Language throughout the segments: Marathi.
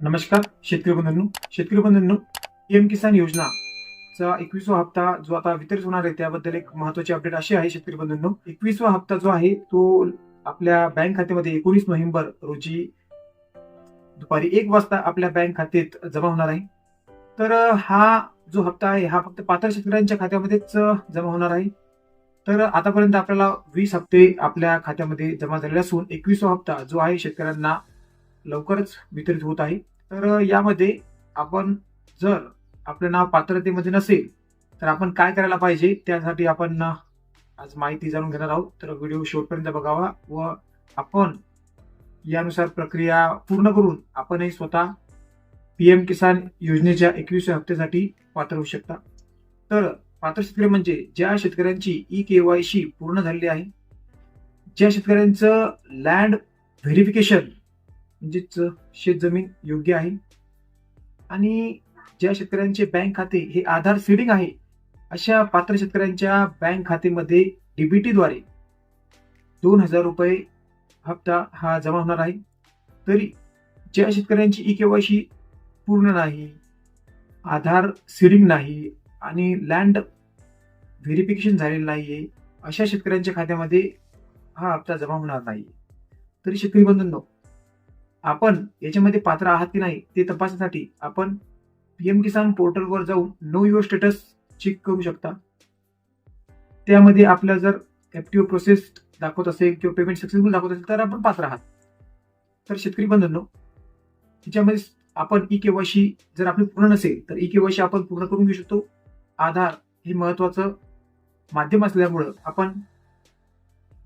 नमस्कार शेतकरी बंधूंनो. शेतकरी बंधूंनो पीएम किसान योजना चा एकवीसवा हप्ता जो आता वितरित होणार आहे त्याबद्दल एक महत्वाची अपडेट अशी आहे शेतकरी बंधूंनो. एकवीसवा हप्ता जो आहे तो आपल्या बँक खात्यामध्ये एकोणीस नोव्हेंबर रोजी दुपारी एक वाजता आपल्या बँक खात्यात जमा होणार आहे. तर हा जो हप्ता आहे हा फक्त पात्र शेतकऱ्यांच्या खात्यामध्येच जमा होणार आहे. तर आतापर्यंत आपल्याला वीस हप्ते आपल्या खात्यामध्ये जमा झालेले असून एकवीसवा हप्ता जो आहे शेतकऱ्यांना लवकरच वितरित होत आहे. तर यामध्ये आपण जर आपलं नाव पात्रतेमध्ये नसेल तर आपण काय करायला पाहिजे? त्यासाठी आपण आज माहिती जाणून घेणार आहोत. तर व्हिडिओ शेवटपर्यंत बघावा व आपण यानुसार प्रक्रिया पूर्ण करून आपणही स्वतः पी एम किसान योजनेच्या एकवीसव्या हप्त्यासाठी पात्र होऊ शकता. तर पात्र शेतकरी म्हणजे ज्या शेतकऱ्यांची ई के वाय सी पूर्ण झालेली आहे ज्या शेतकऱ्यांचं लँड व्हेरिफिकेशन म्हणजेच शेतजमीन योग्य आहे. आणि ज्या शेतकऱ्यांचे बँक खाते हे आधार सीडिंग आहे अशा पात्र शेतकऱ्यांच्या बँक खात्यामध्ये डीबीटीद्वारे दोन हजार रुपये हप्ता हा जमा होणार आहे. तरी ज्या शेतकऱ्यांची ई केवायसी पूर्ण नाही आधार सीडिंग नाही आणि लँड व्हेरिफिकेशन झालेलं नाही आहे अशा शेतकऱ्यांच्या खात्यामध्ये हा हप्ता जमा होणार नाही तरी शेतकरी बंधूंनो आपण याच्यामध्ये पात्र आहात की नाही ते तपासण्यासाठी आपण पीएम किसान पोर्टलवर जाऊन नो युअर स्टेटस चेक करू शकता. त्यामध्ये आपल्या जर एफटीओ प्रोसेस दाखवत असेल किंवा पेमेंट सक्सेसफुल दाखवत असेल तर आपण पात्र आहात. तर शेतकरी बंधनो त्याच्यामध्ये आपण ई केवायसी जर आपली पूर्ण नसेल तर ई केवायसी आपण पूर्ण करून घेऊ शकतो. आधार हे महत्वाचं माध्यम असल्यामुळं आपण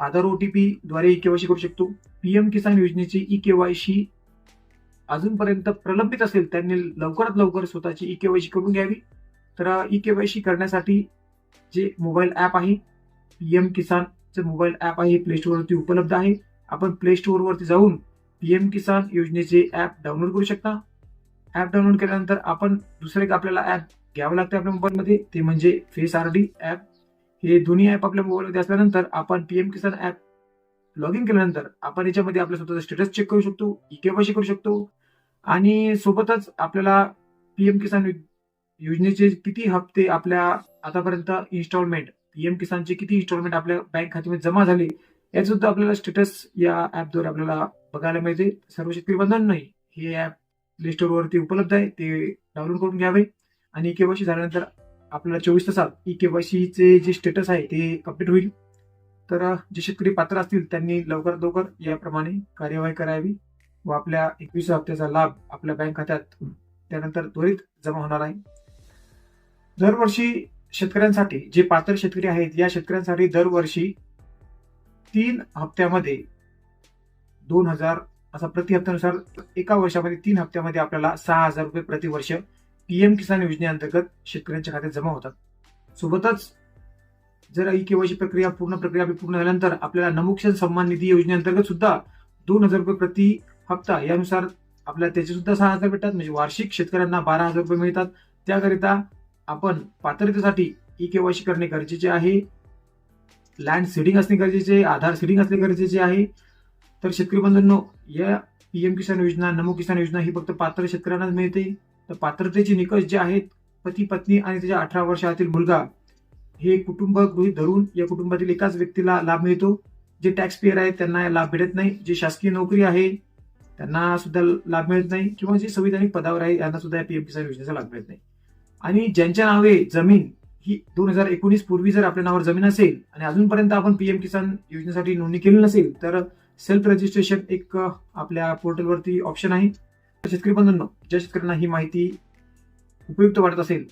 आधार ओटीपी द्वारे ई केवायसी करू शकतो. पीएम किसान योजनेची ई केवायसी अजूनपर्यंत प्रलंबित असेल त्यांनी लवकरात लवकर स्वतःची ई केवायसी करून घ्यावी. तर ई केवायसी करण्यासाठी जे मोबाईल ॲप आहे पीएम किसानचं मोबाईल ॲप आहे प्ले स्टोअरवरती उपलब्ध आहे. आपण प्ले स्टोअरवरती जाऊन पीएम किसान योजनेचे ॲप डाउनलोड करू शकता. ॲप डाउनलोड केल्यानंतर आपण दुसरं एक आपल्याला ॲप घ्यावं लागतं आपल्या मोबाईलमध्ये ते म्हणजे फेस आर डी ॲप. हे दोन्ही ॲप आपल्या मोबाईलमध्ये असल्यानंतर आपण PM Kisan app log in केल्यानंतर आपण याच्यामध्ये आपल्या स्वतःचा स्टेटस चेक करू शकतो ई केवायसी करू शकतो आणि सोबतच आपल्याला पीएम किसान योजनेचे किती हप्ते आपल्या आतापर्यंत इन्स्टॉलमेंट पीएम किसानचे किती इन्स्टॉलमेंट आपल्या बँक खात्यामध्ये जमा झाले याचं सुद्धा आपल्याला स्टेटस या ऍपद्वारे आपल्याला बघायला मिळते. सर्व शेतकरी नाही हे ऍप प्ले स्टोअरवरती उपलब्ध आहे ते डाउनलोड करून घ्यावे आणि ई केवायसी झाल्यानंतर आपल्याला चोवीस तासात ई केवायसीचे जे स्टेटस आहे ते अपडेट होईल. तर जे शेतकरी पात्र असतील त्यांनी लवकरात लवकर याप्रमाणे कार्यवाही करावी व आपल्या एकवीस हप्त्याचा लाभ आपल्या बँक खात्यात त्यानंतर त्वरित जमा होणार आहे. दरवर्षी शेतकऱ्यांसाठी जे पात्र शेतकरी आहेत या शेतकऱ्यांसाठी दरवर्षी तीन हप्त्यामध्ये दोन हजार असा प्रति हप्त्यानुसार एका वर्षामध्ये तीन हप्त्यामध्ये आपल्याला सहा हजार रुपये प्रतिवर्ष पीएम किसान योजनेअंतर्गत शेतकऱ्यांच्या खात्यात जमा होतात. सोबतच जर ई केवायसी प्रक्रिया पूर्ण प्रक्रिया पूर्ण झाल्यानंतर आपल्याला नमुक्षण सन्मान निधी योजनेअंतर्गत सुद्धा दोन हजार रुपये प्रति हप्ता यानुसार आपल्याला त्याचे सुद्धा सहा हजार भेटतात. म्हणजे वार्षिक शेतकऱ्यांना बारा हजार रुपये मिळतात. त्याकरिता आपण पात्रतेसाठी ई केवायसी करणे गरजेचे आहे. लँड सीडिंग असणे गरजेचे आहे आधार सीडिंग असणे गरजेचे आहे. तर शेतकरी बंधूंनो या पीएम किसान योजना नमो किसान योजना ही फक्त पात्र शेतकऱ्यांनाच मिळते. तर पात्रतेचे निकष जे आहेत पती पत्नी आणि त्याच्या अठरा वर्षातील मुलगा हे कुटुंब गृहित धरून या कुटुंबातील एकाच व्यक्तीला लाभ मिळतो. जे टॅक्स पेअर आहेत त्यांना लाभ भेटत नाही. जे शासकीय नोकरी आहे त्यांना सुद्धा लाभ मिळत नाही. किंवा जे संविधानिक पदावर आहे यांना सुद्धा या पीएम किसान योजनेचा लाभ मिळत नाही. आणि ज्यांच्या नावे जमीन ही दोन हजार एकोणीस पूर्वी जर आपल्या नावावर जमीन असेल आणि अजूनपर्यंत आपण पी एम किसान योजनेसाठी नोंदणी केली नसेल तर सेल्फ रजिस्ट्रेशन एक आपल्या पोर्टलवरती ऑप्शन आहे. शेतकरी बंधूंनो ज्या शेतकऱ्यांना ही माहिती उपयुक्त वाटत असेल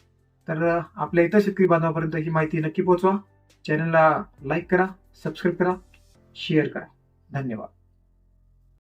तर आपल्या इतर शेतकरी बांधवापर्यंत ही माहिती नक्की पोहोचवा. चॅनलला लाईक करा सबस्क्राईब करा शेअर करा. धन्यवाद.